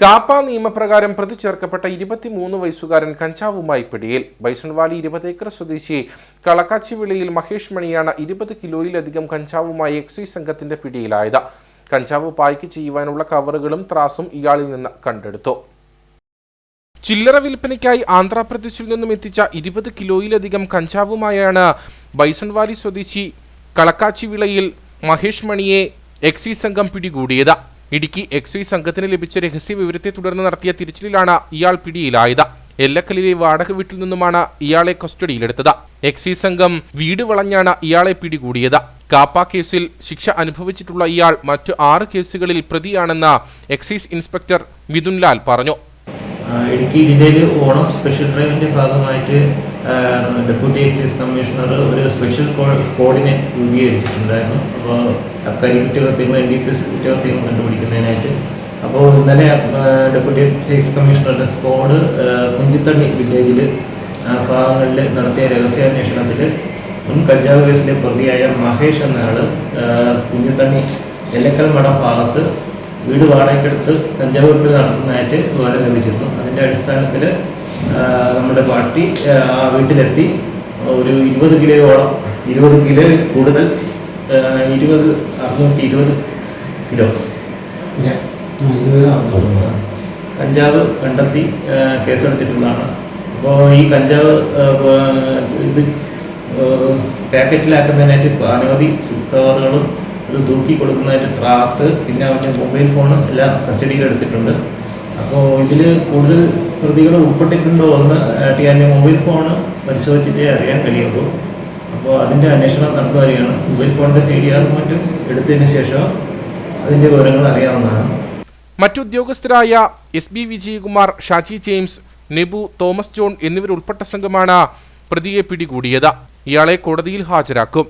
കാപ്പ നിയമപ്രകാരം പ്രതി ചേർക്കപ്പെട്ട ഇരുപത്തിമൂന്ന് വയസ്സുകാരൻ കഞ്ചാവുമായി പിടിയിൽ. ബൈസൺവാലി ഇരുപത് ഏക്കർ സ്വദേശി കളക്കാച്ചി വിളയിൽ മഹേഷ് മണിയാണ് ഇരുപത് കിലോയിലധികം കഞ്ചാവുമായി എക്സൈസ് സംഘത്തിന്റെ പിടിയിലായത്. കഞ്ചാവ് പായ്ക്ക് ചെയ്യുവാനുള്ള കവറുകളും ത്രാസും ഇയാളിൽ നിന്ന് കണ്ടെടുത്തു. ചില്ലറ വിൽപ്പനയ്ക്കായി ആന്ധ്രാപ്രദേശിൽ നിന്നും എത്തിച്ച ഇരുപത് കിലോയിലധികം കഞ്ചാവുമായാണ് ബൈസൺവാലി സ്വദേശി കളക്കാച്ചി വിളയിൽ മഹേഷ് മണിയെ എക്സൈസ് സംഘം പിടികൂടിയത്. ഇടുക്കി എക്സൈസ് സംഘത്തിന് ലഭിച്ച രഹസ്യ വിവരത്തെ തുടർന്ന് നടത്തിയ തിരച്ചിലിലാണ് ഇയാൾ പിടിയിലായത്. എല്ലക്കലിലെ വാടക വീട്ടിൽ നിന്നുമാണ് ഇയാളെ കസ്റ്റഡിയിലെടുത്തത്. എക്സൈസ് സംഘം വീട് വളഞ്ഞാണ് ഇയാളെ പിടികൂടിയത്. കാപ്പ കേസിൽ ശിക്ഷ അനുഭവിച്ചിട്ടുള്ള ഇയാൾ മറ്റു ആറ് കേസുകളിൽ പ്രതിയാണെന്ന് എക്സൈസ് ഇൻസ്പെക്ടർ മിഥുൻലാൽ പറഞ്ഞു. ഇടുക്കി ജില്ലയിൽ ഓണം സ്പെഷ്യൽ ഡ്രൈവിന്റെ ഭാഗമായിട്ട് ഡെപ്യൂട്ടി എക്സൈസ് കമ്മീഷണർ ഒരു സ്പെഷ്യൽ സ്ക്വാഡിനെ രൂപീകരിച്ചിട്ടുണ്ടായിരുന്നു. അപ്പോൾ അക്കാരി കുറ്റകൃത്യങ്ങൾ എൻ ഡി പി എസ് കുറ്റകൃത്യങ്ങൾ കണ്ടുപിടിക്കുന്നതിനായിട്ട്. അപ്പോൾ ഇന്നലെ ഡെപ്യൂട്ടി എക്സൈസ് കമ്മീഷണറുടെ സ്ക്വാഡ് കുഞ്ചിത്തണ്ണി വില്ലേജിൽ ഭാഗങ്ങളിൽ നടത്തിയ രഹസ്യാന്വേഷണത്തിൽ മുൻ കഞ്ചാവ് കേസിലെ പ്രതിയായ മഹേഷ് എന്നയാൾ കുഞ്ഞിത്തണ്ണി എല്ലക്കൽ മഠം ഭാഗത്ത് വീട് വാടകയ്ക്കെടുത്ത് കഞ്ചാവ് വിൽപ്പന നടത്തുന്നതായിട്ട് വിവരം ലഭിച്ചിരുന്നു. അതിന്റെ അടിസ്ഥാനത്തിൽ നമ്മുടെ പാർട്ടി ആ, വീട്ടിലെത്തി. ഒരു ഇരുപത് കിലോയോളം ഇരുപത് കിലോ കൂടുതൽ ഇരുപത് അറുന്നൂറ്റി ഇരുപത് കിലോ. കഞ്ചാവ് കണ്ടെത്തി കേസെടുത്തിട്ടുള്ളതാണ്. അപ്പോൾ ഈ കഞ്ചാവ് ഇത് പാക്കറ്റിലാക്കുന്നതിനായിട്ട് അനവധി കവറുകളും ഇത് തൂക്കി കൊടുക്കുന്നതിന്റെ ത്രാസ് പിന്നെ അവന്റെ മൊബൈൽ ഫോൺ എല്ലാം കസ്റ്റഡിയിൽ എടുത്തിട്ടുണ്ട് അപ്പോൾ ഇതിൽ കൂടുതൽ പ്രതികൾ ഉൾപ്പെട്ടിട്ടുണ്ടോ എന്ന് ടി ആറിന്റെ മൊബൈൽ ഫോൺ പരിശോധിച്ചിട്ടേ അറിയാൻ കഴിയുള്ളൂ. അപ്പോൾ അതിന്റെ അന്വേഷണം നടന്നു മൊബൈൽ ഫോണിന്റെ സി ഡി ആറും മറ്റും എടുത്തതിന് ശേഷം അതിന്റെ വിവരങ്ങൾ അറിയാവുന്നതാണ്. മറ്റുദ്യോഗസ്ഥരായ S B Vijayakumar Shaji James Nibu Thomas John എന്നിവരുൾപ്പെട്ട സംഘമാണ് പ്രതിയെ പിടികൂടിയത്. ഇയാളെ കോടതിയിൽ ഹാജരാക്കും.